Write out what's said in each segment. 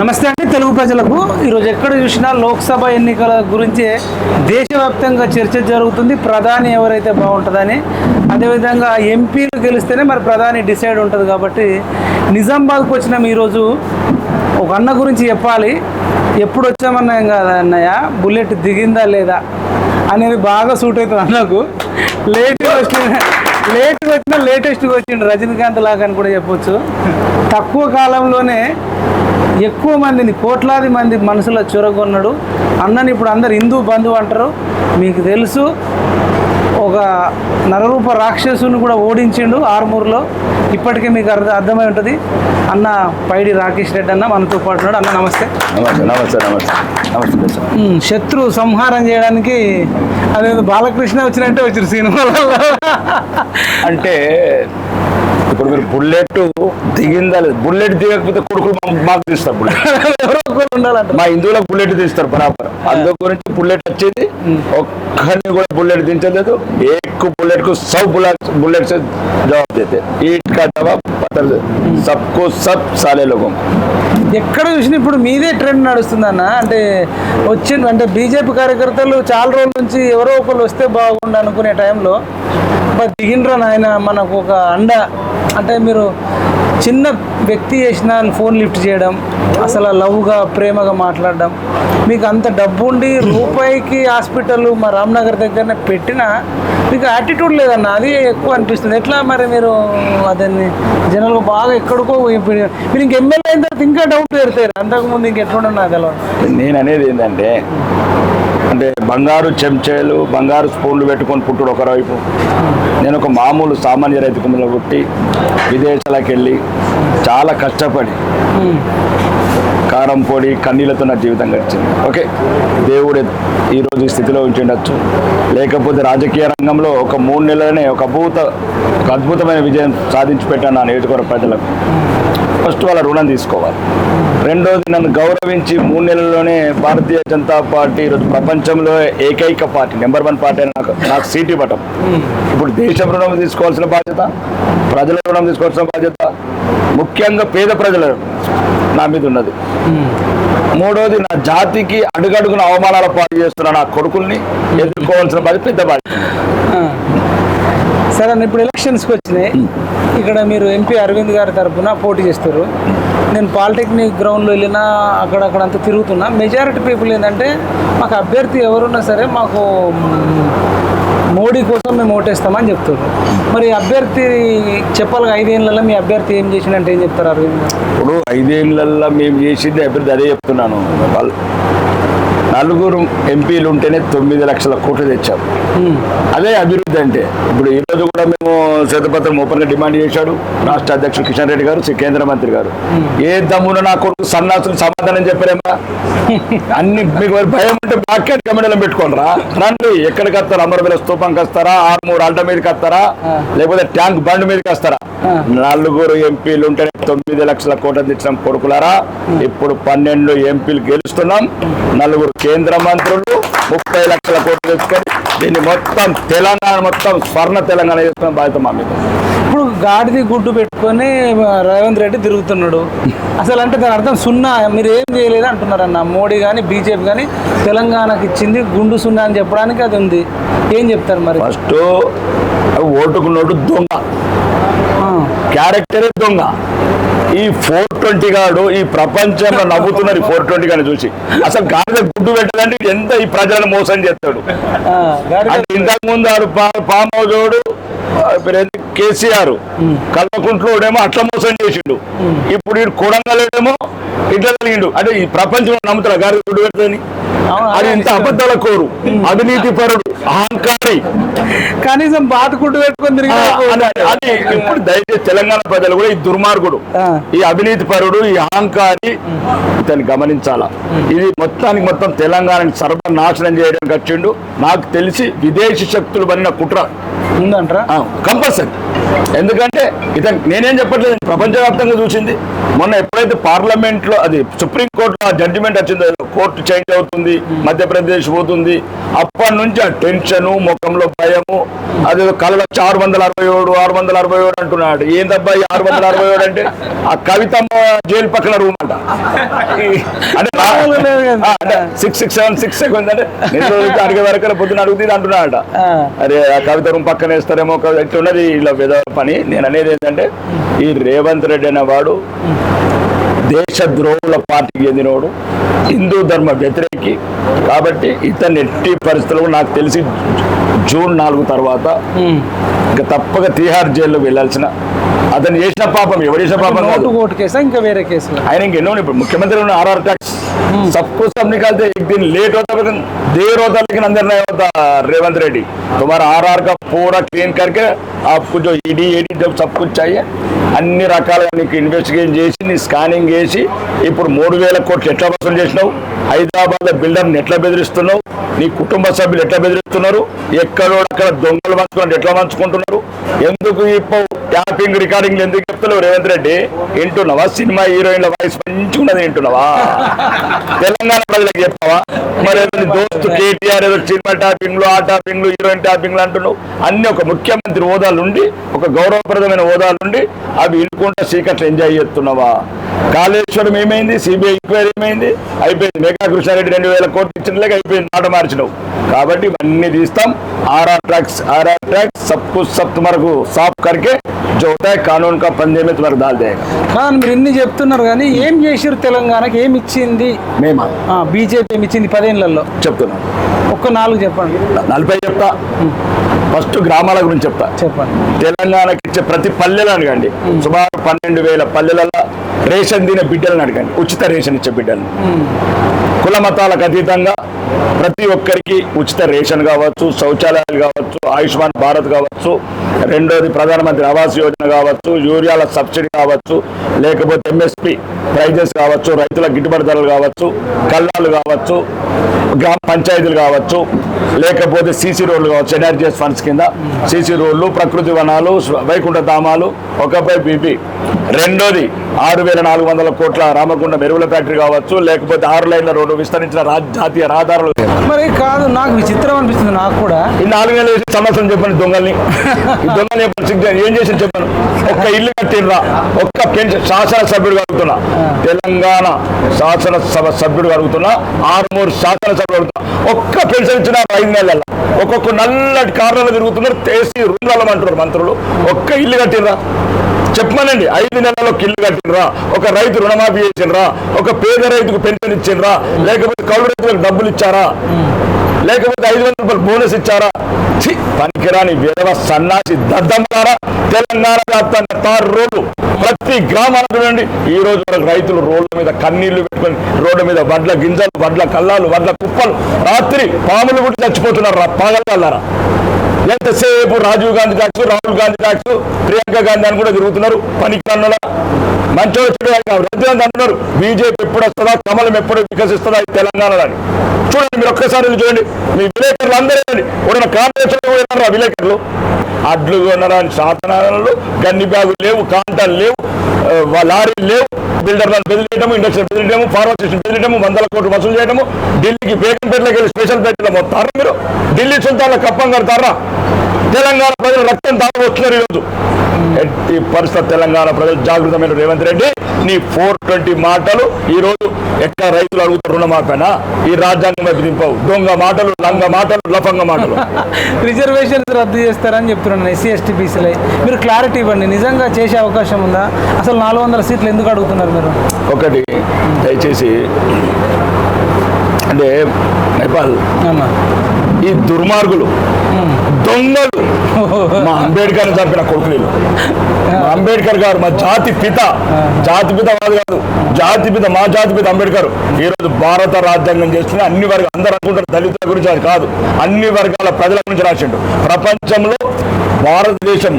నమస్తే అండి తెలుగు ప్రజలకు. ఈరోజు ఎక్కడ చూసినా లోక్సభ ఎన్నికల గురించి దేశవ్యాప్తంగా చర్చ జరుగుతుంది. ప్రధాని ఎవరైతే బాగుంటుందని అదేవిధంగా ఎంపీలు గెలిస్తేనే మరి ప్రధాని డిసైడ్ ఉంటుంది కాబట్టి నిజామాబాద్కు వచ్చినాం ఈరోజు. ఒక అన్న గురించి చెప్పాలి. ఎప్పుడు వచ్చామన్నా కదా అన్నయ్య బుల్లెట్ దిగిందా లేదా అనేది బాగా సూట్ అవుతుంది అన్నకు. లేట్గా వచ్చిన లేట్గా వచ్చిన లేటెస్ట్గా వచ్చిండు రజనీకాంత్ లాగా అని కూడా చెప్పొచ్చు. తక్కువ కాలంలోనే ఎక్కువ మందిని కోట్లాది మంది మనసులో చొరగొన్నాడు. అన్నని ఇప్పుడు అందరు హిందూ బంధువు అంటారు. మీకు తెలుసు ఒక నరరూప రాక్షసుని కూడా ఓడించిండు ఆర్మూర్లో. ఇప్పటికే మీకు అర్థం అర్థమై ఉంటుంది. అన్న పైడి రాకేష్ రెడ్డి అన్న మనతో పాటు ఉన్నాడు. అన్న నమస్తే. నమస్తే నమస్తే నమస్తే. శత్రు సంహారం చేయడానికి అదేదో బాలకృష్ణ వచ్చినట్టే వచ్చారు సినిమాలలో. అంటే ఇప్పుడు మీరు బుల్లెట్ దిగిందా లేదు బుల్లెట్ దిగకపోతే కొడుకులు మా- మాకు తీస్తారు బుల్లెట్ ఎవరో ఒకరు ఉండాలంట మా హిందువులకు బుల్లెట్ తీస్తారు బరాబర్ అందు గురించి బుల్లెట్ వచ్చేది ఒక్కరిని కూడా బుల్లెట్ దించలేదు ఏక్ బుల్లెట్ కు సౌ బుల్లెట్ బుల్లెట్ से जवाब देते ईट का जवाब पत्थर से सबको सब साले लोगों को ఎక్కడ చూసినా ఇప్పుడు మీదే ట్రెండ్ నడుస్తుంది అన్న అంటే వచ్చింది అంటే బీజేపీ కార్యకర్తలు చాలా రోజుల నుంచి ఎవరో ఒకరు వస్తే బాగుండు అనుకునే టైంలో బట్ దిగిండ్రా నాయన మనకు ఒక అండ. అంటే మీరు చిన్న వ్యక్తి చేసిన ఫోన్ లిఫ్ట్ చేయడం అసలు లవ్గా ప్రేమగా మాట్లాడడం మీకు అంత డబ్బు ఉండి రూపాయికి హాస్పిటల్ మా రామ్నగర్ దగ్గరనే పెట్టినా మీకు యాటిట్యూడ్ లేదన్న? అది ఎక్కువ అనిపిస్తుంది. ఎట్లా మరి మీరు అదని జనాలు బాగా ఎక్కడికో మీరు ఇంక ఎమ్మెల్యే అయిన తర్వాత ఇంకా డౌట్ పెడతారు. అంతకుముందు ఇంక ఎట్లుండదు నాకు తెలియదు నేను అనేది ఏంటంటే అంటే బంగారు చెంచాలు బంగారు స్పూన్లు పెట్టుకొని పుట్టుడు ఒకవైపు నేను ఒక మామూలు సామాన్య రైతు కుటుంబంలో పుట్టి విదేశాలకు వెళ్ళి చాలా కష్టపడి కారం పొడి కన్నీళ్ళతో నా జీవితం గడిచింది. ఓకే? దేవుడు ఈరోజు ఈ స్థితిలో ఉంచుండొచ్చు. లేకపోతే రాజకీయ రంగంలో ఒక మూడు నెలలనే ఒక అద్భుత ఒక అద్భుతమైన విజయం సాధించి పెట్టాను నా నియోజకవర్గ ప్రజలకు. ఫస్ట్ వాళ్ళ రుణం తీసుకోవాలి. రెండోది నన్ను గౌరవించి మూడు నెలల్లోనే భారతీయ జనతా పార్టీ ఈరోజు ప్రపంచంలో ఏకైక పార్టీ నెంబర్ వన్ పార్టీ అని నాకు నాకు సీట్ ఇవ్వటం. ఇప్పుడు దేశం రుణం తీసుకోవాల్సిన బాధ్యత ప్రజల రుణం తీసుకోవాల్సిన బాధ్యత ముఖ్యంగా పేద ప్రజల నా మీద ఉన్నది. మూడోది నా జాతికి అడుగడుగున అవమానాల పాలు చేస్తున్న నా కొడుకుల్ని ఎదుర్కోవాల్సిన బాధ్యత పెద్ద బాధ్యత. సరే ఇప్పుడు ఎలక్షన్స్కి వచ్చినాయి. ఇక్కడ మీరు ఎంపీ అరవింద్ గారి తరపున పోటీ చేస్తారు. నేను పాలిటెక్నిక్ గ్రౌండ్లో వెళ్ళినా అక్కడక్కడ అంతా తిరుగుతున్నా. మెజారిటీ పీపుల్ ఏంటంటే మాకు అభ్యర్థి ఎవరున్నా సరే మాకు మోడీ కోసం మేము ఓటేస్తామని చెప్తారు. మరి అభ్యర్థి చెప్పాలి ఐదేళ్ళల్లో మీ అభ్యర్థి ఏం చేసిందంటే ఏం చెప్తారు అరవింద్? ఇప్పుడు ఐదేళ్ళలో మేము చేసింది అభ్యర్థి అదే చెప్తున్నాను. వాళ్ళు నలుగురు ఎంపీలు ఉంటేనే తొమ్మిది లక్షల కోట్లు తెచ్చాం. అదే అభివృద్ధి అంటే. ఇప్పుడు ఈ రోజు కూడా మేము శ్వేతపత్రం ఓపెన్గా డిమాండ్ చేశాడు. రాష్ట్ర అధ్యక్షుడు కిషన్ రెడ్డి గారు శ్రీ కేంద్ర మంత్రి గారు. ఏ దమ్మున నా కొడుకు సన్నాసులు సమాధానం చెప్పారేమా అన్ని మీకు మరి భయం ఉంటే బ్లాకెట్ కమిటీలో పెట్టుకోండిరా. రండి. ఎక్కడికి వస్తారు? అమరవీల స్తూపంకి వస్తారా ఆరుమూరు అల్ట మీదకి వస్తారా? లేకపోతే ట్యాంక్ బండ్ మీదకి వస్తారా? నలుగురు ఎంపీలు ఉంటే తొమ్మిది లక్షల కోట్లు తెచ్చిన కొడుకులారా. ఇప్పుడు పన్నెండు ఎంపీలు గెలుస్తున్నాం. నలుగురు కేంద్ర మంత్రులు ముప్పై లక్షల కోట్లు తెచ్చుకొని దీన్ని మొత్తం తెలంగాణ మొత్తం స్వర్ణ తెలంగాణ చేస్తున్న బాధ్యత మా మీద ఇప్పుడు గాడిది గుడ్డు పెట్టుకొని రేవంత్ రెడ్డి తిరుగుతున్నాడు. అసలు అంటే దాని అర్థం సున్నా మీరు ఏం చేయలేదు అంటున్నారు అన్న మోడీ కానీ బీజేపీ కానీ తెలంగాణకి ఇచ్చింది గుండు సున్నా అని చెప్పడానికి అది ఉంది. ఏం చెప్తారు మరి? ఫస్ట్ ఓటుకు నోటు దొంగ. క్యారెక్టరే దొంగ. ఈ ఫోర్ ట్వంటీ గాడు ఈ ప్రపంచంలో నవ్వుతున్నారు ఈ ఫోర్ ట్వంటీ గాని చూసి. అసలు గాడిద గుడ్డు పెట్టాలంటే ఎంత ఈ ప్రజలను మోసం చేస్తాడు? ఇంతకు ముందు ఆడు పా- పామ్ హౌజోడు పేరేంటి కేసీఆర్. కల్వకుంట్లోడేమో అట్లా మోసం చేసిండు. ఇప్పుడు ఈ కొడంగలేడేమో ఇట్లా కలిగిండు అంటే ఈ ప్రపంచంలో నమ్ముతారు గారి గుడ్డు పెట్టని అవును, అది. ఇంత అబద్ధాల కోరు. అవినీతి పరుడు అహంకారి. కనీసం బాత గుడ్డు పెట్టుకొని ఆ, తిరిగి అది- ఇప్పుడు దయచేసి తెలంగాణ ప్రజలు కూడా ఈ దుర్మార్గుడు. ఈ అవినీతి పరుడు ఈ అహంకారి ఇతన్ని గమనించాలా? ఇది మొత్తానికి మొత్తం తెలంగాణని సర్వనాశనం చేయడానికి వచ్చిండు. నాకు తెలిసి విదేశీ శక్తులు పడిన కుట్ర. ఉందంటారా? కంపల్సరీ ఎందుకంటే ఇతను నేనేం చెప్పట్లేదు ప్రపంచవ్యాప్తంగా చూసింది. మొన్న ఎప్పుడైతే పార్లమెంట్లో అది సుప్రీం కోర్టులో ఆ జడ్జిమెంట్ వచ్చిందో కోర్టు చేంజ్ అవుతుంది మధ్యప్రదేశ్ పోతుంది అప్పటి నుంచి ఆ టెన్షన్ ముఖంలో భయము అది కళ్ళ ఆరు వందల అరవై ఏడు ఆరు వందల అరవై ఏడు అంటున్నాడు. ఏందబ్బా ఈ ఆరు వందల అరవై ఏడు అంటే? ఆ కవితమ్మ జైలు పక్కన రూమ్ అంట అంటే six six seven six seven అంటే అడిగే వరకు పొద్దున అడుగుతుంది అంటున్నాడట. అరే ఆ కవిత రూమ్ పక్కన వేస్తారేమో ఎట్లున్నది ఇలా విధ పని. నేను అనేది ఏంటంటే ఈ రేవంత్ రెడ్డి అనేవాడు దేశ ద్రోహుల పార్టీకి చెందినవాడు హిందూ ధర్మ వ్యతిరేకి. కాబట్టి ఇతన్ని ఎట్టి పరిస్థితులు నాకు తెలిసి జూన్ నాలుగు తర్వాత ఇంకా తప్పక తీహార్ జైల్లో వెళ్ళాల్సిన అతను చేసిన పాపం ఎవరు చేసిన పాపం ఇంకా వేరే కేసు ఆయన ఇంకెన్నో ఇప్పుడు ముఖ్యమంత్రి ఆర్ఆర్ ట్యాక్స్ सबको सब निकालते एक दिन लेट होता लेकिन देर होता लेकिन अंदर नहीं होता रेवंत रेड्डी तुम्हारा आरआर का पूरा क्लीन करके आपको जो ईडी एडी जब सब कुछ चाहिए అన్ని రకాలుగా నీకు ఇన్వెస్టిగేషన్ చేసి నీ స్కానింగ్ చేసి ఇప్పుడు మూడు వేల కోట్లు ఎట్లా వసూలు చేసినావు హైదరాబాద్ లో బిల్డర్ని ఎట్లా బెదిరిస్తున్నావు నీ కుటుంబ సభ్యులు ఎట్లా బెదిరిస్తున్నారు ఎక్కడో అక్కడ దొంగలు పంచుకున్నట్టు ఎట్లా పంచుకుంటున్నారు ఎందుకు ఇప్పుడు ట్యాపింగ్ రికార్డింగ్ ఎందుకు చెప్తున్నావు రేవంత్ రెడ్డి వింటున్నావా సినిమా హీరోయిన్ల వాయిస్ మంచిగున్నది వింటున్నావా తెలంగాణ ప్రజలకు చెప్పావా? మరి దోస్తు కేటీఆర్ ఏదో సినిమా టాపింగ్లు ఆ టాపింగ్లు హీరోయిన్ టాపింగ్లు అంటున్నావు. అన్ని ఒక ముఖ్యమంత్రి హోదాలుండి ఒక గౌరవప్రదమైన హోదాలుండి అవి ఇనుకుంటే సీకట్లు ఎంజాయ్ చేస్తున్నావా? కాళేశ్వరం ఏమైంది? సిబిఐ ఎంక్వైరీ ఏమైంది? అయిపోయింది. మేఘా కృష్ణారెడ్డి రెండు వేల కోట్లు ఇచ్చిన లేక అయిపోయింది. మాట మార్చినావు. కాబట్టి ఇవన్నీ తీస్తాం. ఆర్ఆర్ ట్రాక్స్ ఆర్ఆర్ ట్రాక్స్ సప్పు సప్తు మరకు సాఫ్ కరికే जो కానూన్ కా कानून का पंजे में మీరు ఇన్ని చెప్తున్నారు కానీ ఏం చేసారు తెలంగాణకి? ఏమి ఇచ్చింది? మేమా? బీజేపీ ఇచ్చింది పదేళ్ళలో చెప్తున్నాను ఒక్క నాలుగు చెప్పండి. నలభై చెప్తా. ఫస్ట్ గ్రామాల గురించి చెప్తా. చెప్పండి. తెలంగాణకి ఇచ్చే ప్రతి పల్లెలు అడగండి. సుమారు పన్నెండు వేల పల్లెలలో రేషన్ తినే బిడ్డలను అడగండి. ఉచిత రేషన్ ఇచ్చే బిడ్డలను. కుల మతాలకు అతీతంగా ప్రతి ఒక్కరికి ఉచిత రేషన్ కావచ్చు శౌచాలయాలు కావచ్చు ఆయుష్మాన్ భారత్ కావచ్చు రెండోది ప్రధానమంత్రి ఆవాస్ యోజన కావచ్చు యూరియాల సబ్సిడీ కావచ్చు లేకపోతే ఎంఎస్పి ప్రైజెస్ కావచ్చు రైతుల గిట్టుబాటు ధరలు కావచ్చు కల్లాలు కావచ్చు గ్రామ పంచాయతీలు కావచ్చు లేకపోతే సీసీ రోడ్లు కావచ్చు ఎన్ఆర్జీఎస్ ఫండ్స్ కింద సీసీ రోడ్లు ప్రకృతి వనాలు వైకుంఠ ధామాలు ఒకపై బీపీ. రెండోది ఆరు వేల నాలుగు వందల కోట్ల రామగుండ మెరుగుల ఫ్యాక్టరీ కావచ్చు లేకపోతే ఆరు లైన్ల రోడ్డు విస్తరించిన జాతీయ రహదారు మరి కాదు నాకు విచిత్రం అనిపిస్తుంది నాకు కూడా. ఈ నాలుగు వేలు సంవత్సరం చెప్పండి దొంగల్ని. దొంగల్ని ఏం చేసి చెప్పాను ఒక్క ఇల్లు కట్టినరా ఒక్క పెన్షన్ శాసన సభ్యుడు అడుగుతున్నా. తెలంగాణ శాసన సభ సభ్యుడు అడుగుతున్నా. ఆరుమూరు శాసన సభ్యుడు అడుగుతున్నా. ఒక్క పెన్షన్ ఇచ్చిన ఐదు నెలల ఒక్కొక్క నల్లటి కార్లలో తిరుగుతున్నారు తేసి రూమ్లలో అంటున్నారు మంత్రులు. ఒక్క ఇల్లు కట్టినరా చెప్పమనండి ఐదు నెలల్లో ఇల్లు కట్టినరా ఒక రైతు రుణమాఫీ చేసినరా ఒక పేద రైతుకు పెన్షన్ ఇచ్చిండ్రా? లేకపోతే కౌలు రైతులకు డబ్బులు ఇచ్చారా? లేకపోతే ఐదు వందల రూపాయలు బోనస్ ఇచ్చారా? పనికిరాని విధవ సన్నాసి దద్దమ్మారా తెలంగాణ వ్యాప్తంగా తారు రోడ్లు ప్రతి గ్రామాలకు నుండి ఈ రోజు వరకు రైతులు రోడ్ల మీద కన్నీళ్ళు పెట్టుకొని రోడ్డు మీద వడ్ల గింజలు వడ్ల కల్లాలు వడ్ల కుప్పలు రాత్రి పాములు కూడా చచ్చిపోతున్నారు రా పగలగల్లారా ఎంతసేపు రాజీవ్ గాంధీ ట్యాక్స్ రాహుల్ గాంధీ ట్యాక్స్ ప్రియాంక గాంధీ అని కూడా తిరుగుతున్నారు. పనికి అన్నలా. మంచి చెడు రద్దు అంటున్నారు బీజేపీ ఎప్పుడు వస్తుందా కమలం ఎప్పుడు వికసిస్తుందా తెలంగాణ తెలంగాణలో చూడండి మీరు ఒక్కసారి చూడండి. మీ విలేకరులు అందరూ ఉన్న కాంగ్రెస్ విలేకరులు? అడ్లు కొన్నారా సాధనాలు గన్ని బ్యాగులు లేవు కాంటాలు లేవు లారీలు లేవు బిల్డర్లను బెదిరియటము ఇండస్ట్రీ బెదిరియటము ఫార్మసీషన్ బెదిరియటము వందల కోట్లు వసూలు చేయడము ఢిల్లీకి బేగంపేటలోకి వెళ్ళి స్పెషల్ బెడ్లు మొత్తారా మీరు? ఢిల్లీ సుల్తాన్ల కప్పం కడతారా? తెలంగాణ ప్రజలు రక్తం తాగవస్తున్నారు ఈరోజు. ఎట్టి పరిస్థితి తెలంగాణ ప్రజలు జాగృతమైన రేవంత్ రెడ్డి నీ ఫోర్ ట్వంటీ మాటలు ఈ రోజు ఎక్కడ రైతులు అడుగుతారు రుణమాపేనా ఈ రాజ్యాంగం వైపు దింపవు. దొంగ మాటలు లంగ మాటలు లఫంగ మాటలు. రిజర్వేషన్ రద్దు చేస్తారని చెప్తున్నాను ఎస్సీ ఎస్టీ బీసీలై. మీరు క్లారిటీ ఇవ్వండి. నిజంగా చేసే అవకాశం ఉందా? అసలు నాలుగు వందల సీట్లు ఎందుకు అడుగుతున్నారు? మీరు? ఒకటి దయచేసి అంటే నేపాల్ ఈ దుర్మార్గులు దొంగలు మా అంబేద్కర్ చంపిన కొడుకులు వీళ్ళు. అంబేద్కర్ గారు మా జాతి పిత జాతి పిత కాదు కాదు జాతి పిత మా జాతి పిత అంబేద్కర్. ఈ రోజు భారత రాజ్యాంగం చేస్తున్న అన్ని వర్గాలు అందరూ అనుకుంటారు దళితుల గురించి అది కాదు. అన్ని వర్గాల ప్రజల గురించి రాసిండు. ప్రపంచంలో భారతదేశం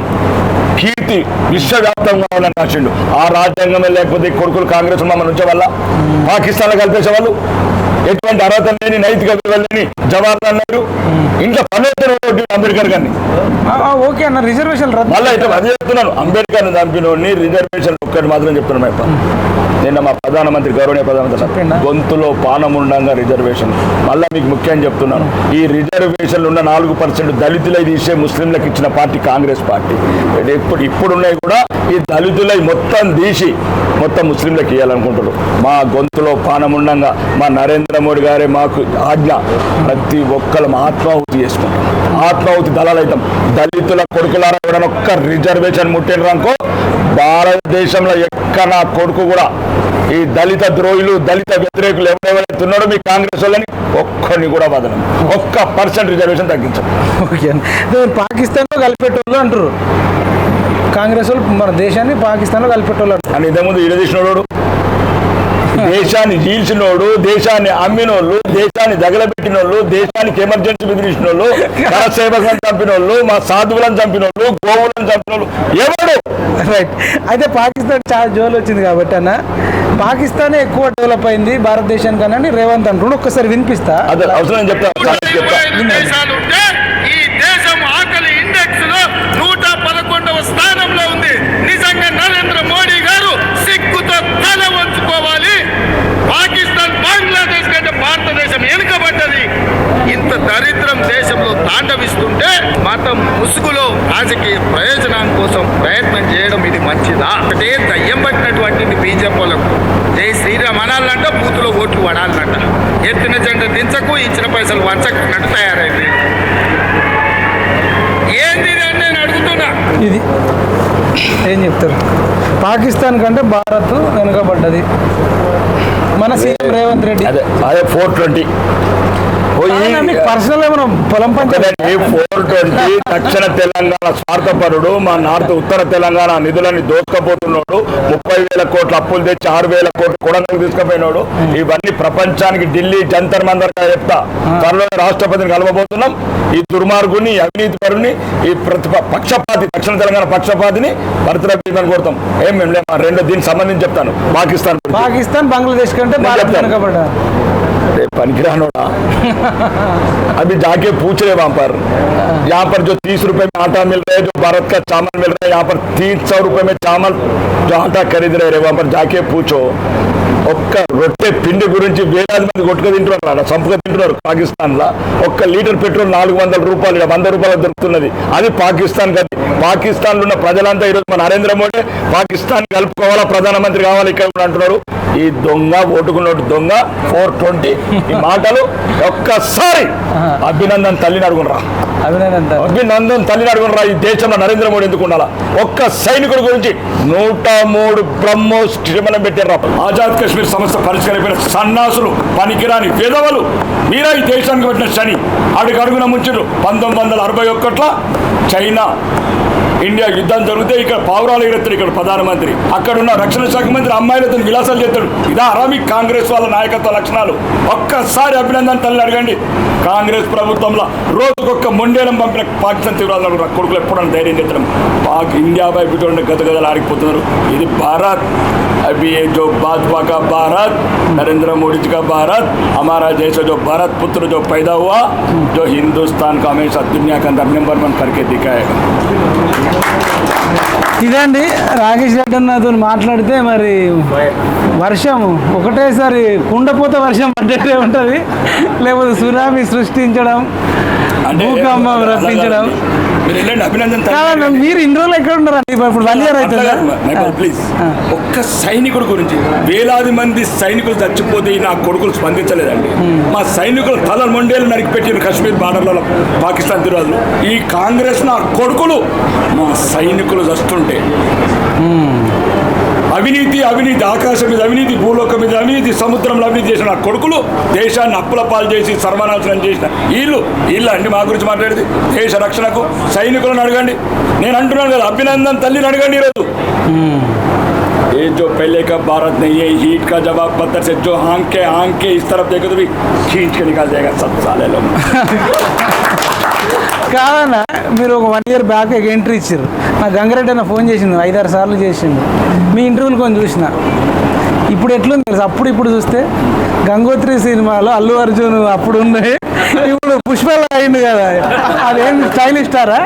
కీర్తి విశ్వవ్యాప్తంగా ఉండాలని రాసిండు. ఆ రాజ్యాంగమే లేకపోతే కొడుకులు కాంగ్రెస్ మమ్మల్ని ఉంచే వల్ల పాకిస్తాన్లో కలిపేసే వాళ్ళు ఎటువంటి అర్హత లేని నైతిక లేని జవహర్లాల్ నెహ్రూ ఇంట్లో పనిచేస్తున్న అంబేద్కర్ గారిని. ఓకే అన్న రిజర్వేషన్ మళ్ళీ ఇట్లా అదే చెప్తున్నాను. అంబేద్కర్ చంపినోడిని రిజర్వేషన్ ఒక్కటి మాత్రం చెప్తున్నాను నిన్న మా ప్రధానమంత్రి గౌరవనీయ ప్రధానమంత్రి? గొంతులో పానం ఉండంగా రిజర్వేషన్. మళ్ళీ మీకు ముఖ్యం చెప్తున్నాను. ఈ రిజర్వేషన్లు ఉన్న నాలుగు పర్సెంట్ దళితులై తీసే ముస్లింలకు ఇచ్చిన పార్టీ కాంగ్రెస్ పార్టీ. ఇప్పుడు ఇప్పుడున్నాయి కూడా ఈ దళితులై మొత్తం తీసి మొత్తం ముస్లింలకు ఇవ్వాలనుకుంటారు మా గొంతులో పానం ఉండంగా మా నరేంద్ర మోడీ గారే మాకు ఆజ్ఞ. ప్రతి ఒక్కళ్ళం ఆత్మాహుతి చేసుకుంటాం. ఆత్మాహుతి దళాలైతాం. దళితుల కొడుకులారా ఎవరైనా ఒక్క రిజర్వేషన్ ముట్టినరు అనుకో భారతదేశంలో ఎక్కడ నా కొడుకు కూడా ఈ దళిత ద్రోహులు దళిత వ్యతిరేకులు ఎవరెవరైతే ఉన్నారో మీ కాంగ్రెస్ వాళ్ళని ఒక్కరిని కూడా వదలం. ఒక్క పర్సెంట్ రిజర్వేషన్ తగ్గించం. ఓకే. పాకిస్తాన్లో కలిపెట్టోళ్ళు అంటారు. కాంగ్రెస్ వాళ్ళు మన దేశాన్ని పాకిస్తాన్లో కలిపెట్టోళ్ళు అంటారు. అని ఇంతకుముందు ఈడ తీసినోడు దేశాన్ని చీల్చినోడు దేశాన్ని అమ్మినోళ్ళు దేశాన్ని దగలబెట్టినోళ్ళు దేశానికి ఎమర్జెన్సీ బెదిరించినోళ్ళు సేవకులను చంపినోళ్ళు మా సాధువులను చంపినోళ్ళు గోవులను చంపినోళ్ళు ఎవడు? రైట్ అయితే పాకిస్తాన్ చాలా జోలు వచ్చింది కాబట్టి అన్న పాకిస్తానే ఎక్కువ డెవలప్ అయింది భారతదేశానికి కన్నా రేవంత్ అంటుండు ఒక్కసారి వినిపిస్తా. అదే అవసరం చెప్తా ఈ దేశం ఆకలి ఇండెక్స్లో నూట పదకొండవ స్థానంలో ఉంది. నిజంగా నరేంద్ర మోడీ గారు సిగ్గుతో తల వంచుకోవాలి పాకిస్తాన్ బంగ్లాదేశ్ కంటే భారతదేశం వెనుకబడ్డది. ఇంత దరిద్రం దేశంలో తాండవిస్తుంటే మతం ముసుగులో రాజకీయ ప్రయోజనం కోసం ప్రయత్నం చేయడం ఇది మంచిదా? అంటే దయ్యం పట్టినటువంటి బీజేపీ జై శ్రీరామ్ అనాలంట బూతులో ఓట్లు పడాలంట. ఎత్తిన జెండా దించకు ఇచ్చిన పైసలు వంచకున్నట్టు తయారైంది. ఇది ఏం చెప్తారు? పాకిస్తాన్ కంటే భారత్ వెనుకబడ్డది. మన సీఎం రేవంత్ రెడ్డి. అదే అదే ఫోర్ ట్వంటీ పర్సనల్ ఏమైనా పొలం పంచాయతీ ఫోర్ ట్వంటీ దక్షిణ తెలంగాణ స్వార్థపరుడు మా నార్త్ ఉత్తర తెలంగాణ నిధులని దోచుకపోతున్నాడు. ముప్పై వేల కోట్ల అప్పులు తెచ్చి ఆరు వేల కోట్ల కొడంగల్ తీసుకుపోయినాడు. ఇవన్నీ ప్రపంచానికి ఢిల్లీ జంతర్ మందర్ చెప్తా. త్వరలో రాష్ట్రపతిని కలవబోతున్నాం. ఈ దుర్మార్గుని అవినీతి పరుని ఈ పక్షపాతి దక్షిణ తెలంగాణ పక్షపాతిని భరతరపీతని కొడతాం. ఏం మేము రెండు దీనికి సంబంధించి చెప్తాను. పాకిస్తాన్. పాకిస్తాన్ బంగ్లాదేశ్ కంటే భారత్ చెప్తాను. पनखिरानोड़ा अभी जाके पूछ रहे वहाँ पर। यहाँ पर जो तीस रुपए में आटा मिल रहा है जो भारत का चावल मिल रहा है, यहाँ पर तीन सौ रुपए में चावल जो आटा खरीद रहे वहाँ पर जाके पूछो। ఒక్క రొట్టె పిండి గురించి వేలాది మంది కొట్టుకు తింటున్నారు అక్కడ సంపుగా తింటున్నారు పాకిస్తాన్ లా ఒక్క లీటర్ పెట్రోల్ నాలుగు వందల రూపాయలు వంద రూపాయలు దొరుకుతున్నది. అది పాకిస్తాన్ గది. పాకిస్తాన్లో ఉన్న ప్రజలంతా ఈరోజు మన నరేంద్ర మోడీ పాకిస్తాన్ కలుపుకోవాలా ప్రధానమంత్రి కావాలి ఇక్కడ కూడా అంటున్నారు. ఈ దొంగ ఓటుకున్నట్టు దొంగ ఫోర్ ట్వంటీ ఈ మాటలు ఒక్కసారి అభినందన్ తల్లిని అడుగునరా. అభినందన్ తల్లిని అడుగునరా ఈ దేశంలో నరేంద్ర మోడీ ఎందుకు ఉండాలా? ఒక్క సైనికుడి గురించి నూట మూడు బ్రహ్మోస్ పెట్టారు ఆజాద్ కాశ్మీర్ సమస్య పరిష్కరిపోయిన సన్నాసులు పనికిరాని విధవలు మీరా ఈ దేశానికి పెట్టిన శని. అడుగు అడుగున ముంచుడు. పంతొమ్మిది వందల అరవై ఒక్కట్లో చైనా ఇండియా యుద్ధం జరిగితే ఇక్కడ పావురాలు ఎగురెత్తాడు ఇక్కడ ప్రధానమంత్రి. అక్కడున్న రక్షణ శాఖ మంత్రి అమ్మాయిలతో విలాసాలు చేస్తాడు ఇదా అరామిక్ కాంగ్రెస్ వాళ్ళ నాయకత్వ లక్షణాలు. ఒక్కసారి అభినందన తల్లి అడగండి. కాంగ్రెస్ ప్రభుత్వంలో రోజుకొక్క మొండేలం పంపిన పాకిస్తాన్ తీవ్రవాదులు కొడుకులు ఎప్పుడన్నా ధైర్యం చేస్తారు? పాక్ ఇండియా వైపు గత గదలు ఆడిపోతున్నారు ఇది భారత్. अभी ये जो भाजपा का भारत नरेंद्र मोदी जी का भारत हमारा जैसे जो भारत पुत्र जो पैदा हुआ जो हिंदुस्तान का हमेशा दुनिया के अंदर नंबर वन करके दिखाएगा ఇదండి రాకేష్ రెడ్డి అన్నతో మాట్లాడితే మరి వర్షం ఒకటేసారి కుండపోత వర్షం పడ్డట్టే ఉంటుంది లేకపోతే సునామీ సృష్టించడం భూకంపం రప్పించడం మీరు వెళ్ళండి అభినందన్ కాదన్న, మీరు ఇన్ని రోజులు ఎక్కడ ఉన్నారండి ఇప్పుడు వన్ ఇయర్ అవుతుందా? ప్లీజ్ ఒక్క సైనికుడు గురించి వేలాది మంది సైనికులు చచ్చిపోతే నా కొడుకులు స్పందించలేదండి. మా సైనికులు తల మొండేలు నరికి పెట్టిన కశ్మీర్ బార్డర్లలో పాకిస్తాన్ తిరుగులు ఈ కాంగ్రెస్ నా కొడుకులు మా సైనికులు చస్తుంటే. అవినీతి అవినీతి ఆకాశం మీద అవినీతి భూలోకం మీద అవినీతి సముద్రంలో అవినీతి చేసిన నా కొడుకులు దేశాన్ని అప్పుల పాలు చేసి సర్వనాశనం చేసిన వీళ్ళు వీళ్ళు అండి మా గురించి మాట్లాడేది దేశ రక్షణకు సైనికులను అడగండి నేను అంటున్నాను కదా అభినందన్ తల్లిని అడగండి ఈరోజు ये जो पहले का भारत नहीं है हीट का जवाब पत्थर से जो आंख के आंख के इस तरफ देखो तो भी खींच के निकाल जाएगा सब साले लोग కాదన్న మీరు ఒక వన్ ఇయర్ బ్యాక్ ఎంట్రీ ఇచ్చారు నా గంగారెడ్డి అన్న ఫోన్ చేసిండు ఐదారు సార్లు చేసిండు. మీ ఇంటర్వ్యూలు కొంచెం చూసిన. ఇప్పుడు ఎట్లుంది తెలుసు? అప్పుడు ఇప్పుడు చూస్తే గంగోత్రి సినిమాలో అల్లు అర్జున్ అప్పుడు ఉన్నాయి ఇప్పుడు పుష్పల అయింది కదా. అదేం స్టైలిష్ స్టారా?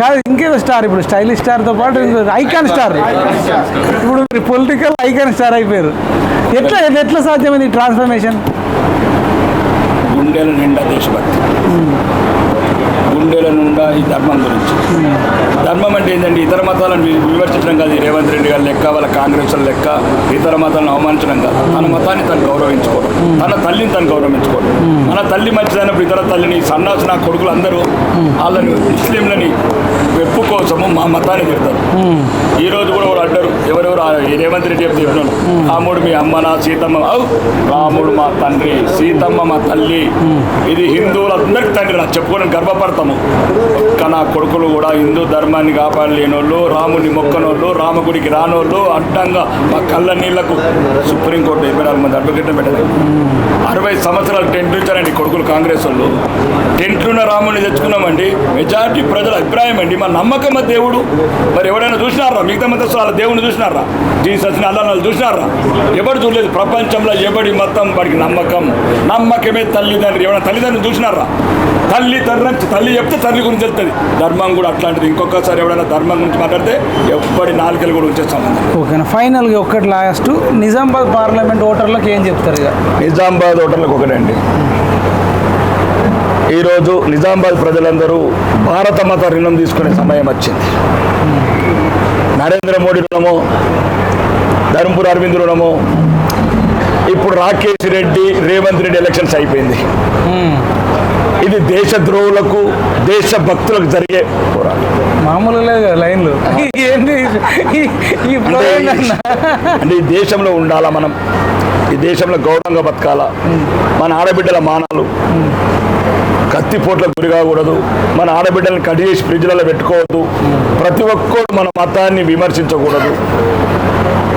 కాదు ఇంకేదో స్టార్ ఇప్పుడు. స్టైలిష్ స్టార్తో పాటు ఐకాన్ స్టార్. ఇప్పుడు మీరు పొలిటికల్ ఐకాన్ స్టార్ అయిపోయారు. ఎట్లా ఎట్లా సాధ్యమైంది ట్రాన్స్ఫర్మేషన్ గుండెల నిండా దేశభక్తి. గుండెల నిండా ఈ ధర్మం గురించి. ధర్మం అంటే ఏంటంటే ఇతర మతాలను విమర్శించడం కాదు. రేవంత్ రెడ్డి గారి లెక్క వాళ్ళ కాంగ్రెస్ లెక్క ఇతర మతాలను అవమానించడం కాదు. తన మతాన్ని తను గౌరవించుకోవడం. తన తల్లిని తను గౌరవించుకోవడం. మన తల్లి మంచిదైనప్పుడు ఇతర తల్లిని సన్నాసి నా కొడుకులు అందరూ వాళ్ళని ముస్లింలని వెప్పు కోసము మా మతాన్ని తిడతారు. ఈ రోజు కూడా వాళ్ళు అంటారు ఎవరెవరు రేవంత్ రెడ్డి చెప్తే చెప్పినారు రాముడు మీ అమ్మ నా సీతమ్మ. రాముడు మా తండ్రి సీతమ్మ మా తల్లి. ఇది హిందువులందరికీ తండ్రి. నాకు చెప్పుకోవడం గర్వపడతాము ఒక్క నా కొడుకులు కూడా హిందూ ధర్మాన్ని కాపాడలేనోళ్ళు రాముని మొక్కనోళ్ళు రామగుడికి రానోళ్ళు అడ్డంగా మా కళ్ళ నీళ్ళకు సుప్రీంకోర్టు ఇరవై నాలుగు మంది అడ్వకేట్ పెట్టలేదు. అరవై సంవత్సరాలు టెంట్లు ఇచ్చారండి కొడుకులు కాంగ్రెస్ వాళ్ళు. టెంట్లున్న రాముని తెచ్చుకున్నామండి. మెజార్టీ ప్రజల అభిప్రాయం అండి. మా నమ్మకం దేవుడు. మరి ఎవరైనా చూసినారా? మిగతా మతస్థులు వాళ్ళ దేవుని చూసినారా? జీసస్ని అల్లనాలు చూసినారా? ఎవరు చూడలేదు. ప్రపంచంలో ఎవడి మతం వాడికి నమ్మకం? నమ్మకమే తల్లిదండ్రి. ఎవరైనా తల్లిదండ్రులు చూసినారా? తల్లి తండ్రి తల్లి చెప్తే తల్లి గురించి తెలుస్తుంది ధర్మం కూడా అట్లాంటిది. ఇంకొకసారి ఎవరైనా ధర్మం గురించి మాట్లాడితే ఎవ్వడి నాలుకలు కూడా ఉంచే సంబంధం ఓకేనా? ఫైనల్గా ఒక్కటి లాస్ట్. నిజామాబాద్ పార్లమెంట్ ఓటర్లకు ఏం చెప్తారు ఇక? నిజామాబాద్ హోటల్కి ఒకటండి. ఈరోజు నిజామాబాద్ ప్రజలందరూ భారత మత రుణం తీసుకునే సమయం వచ్చింది. నరేంద్ర మోడీ రుణము ధర్మపుర అరవింద్ రుణము ఇప్పుడు రాకేష్ రెడ్డి రేవంత్ రెడ్డి ఎలక్షన్స్ అయిపోయింది. ఇది దేశ ద్రోవులకు దేశ భక్తులకు జరిగే పోరాటం. మామూలుగా లైన్లు. ఏంటన్నా? అంటే ఈ దేశంలో ఉండాలా మనం? ఈ దేశంలో గౌరవంగా బతకాలా? మన ఆడబిడ్డల మానాలు. కత్తిపోట్లకు గురి కాకూడదు. మన ఆడబిడ్డలను కట్ చేసి ఫ్రిడ్జ్లలో పెట్టుకోవద్దు. ప్రతి ఒక్కరు మన మతాన్ని విమర్శించకూడదు.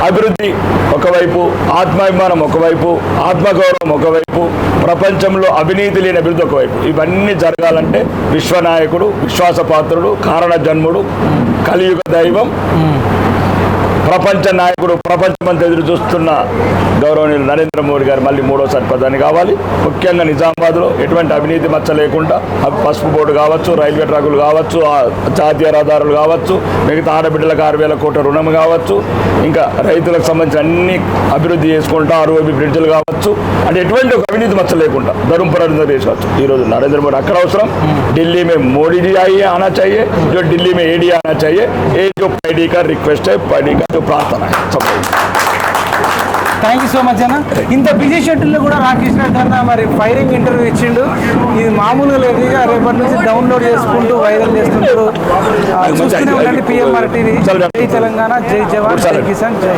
అభివృద్ధి ఒకవైపు ఆత్మాభిమానం ఒకవైపు ఆత్మగౌరవం ఒకవైపు ప్రపంచంలో అవినీతి లేని అభివృద్ధి ఒకవైపు. ఇవన్నీ జరగాలంటే విశ్వనాయకుడు విశ్వాసపాత్రుడు కారణ జన్ముడు కలియుగ దైవం ప్రపంచ నాయకుడు ప్రపంచమంతా ఎదురు చూస్తున్న గౌరవనీయులు నరేంద్ర మోడీ గారు మళ్ళీ మూడోసారి ప్రధాని కావాలి ముఖ్యంగా నిజామాబాద్లో ఎటువంటి అవినీతి మచ్చ లేకుండా ఆ పసుపు బోర్డు కావచ్చు రైల్వే ట్రాకులు కావచ్చు ఆ జాతీయ రహదారులు కావచ్చు మిగతా ఆడబిడ్డలకు ఆరు వేల కోట్ల రుణం కావచ్చు ఇంకా రైతులకు సంబంధించిన అన్ని అభివృద్ధి చేసుకుంటా ఆర్ఓబి బ్రిడ్జ్లు కావచ్చు అంటే ఎటువంటి ఒక అవినీతి మచ్చ లేకుండా ధరుంపురం చేసుకోవచ్చు ఈరోజు నరేంద్ర మోడీ అక్కడ అవసరం ఢిల్లీ में मोदी जी आइए आना चाहिए जो दिल्ली में एडी आना चाहिए ये जो पैडी का रिक्वेस्ट है पैडी का ప్రార్థన. థ్యాంక్ యూ సో మచ్ అన్న. ఇంత బిజీ షెడ్యూల్లో కూడా రాకేష్ నడ్డ అన్న మరి ఫైరింగ్ ఇంటర్వ్యూ ఇచ్చిండు. ఇది మామూలుగా లేదు. ఇక రేపటి నుంచి డౌన్లోడ్ చేసుకుంటూ వైరల్ చేస్తుంటారు. చూస్తూనే ఉండండి పిఎంఆర్ టీవీ జై తెలంగాణ జై జవాన్ జై కిసాన్ జై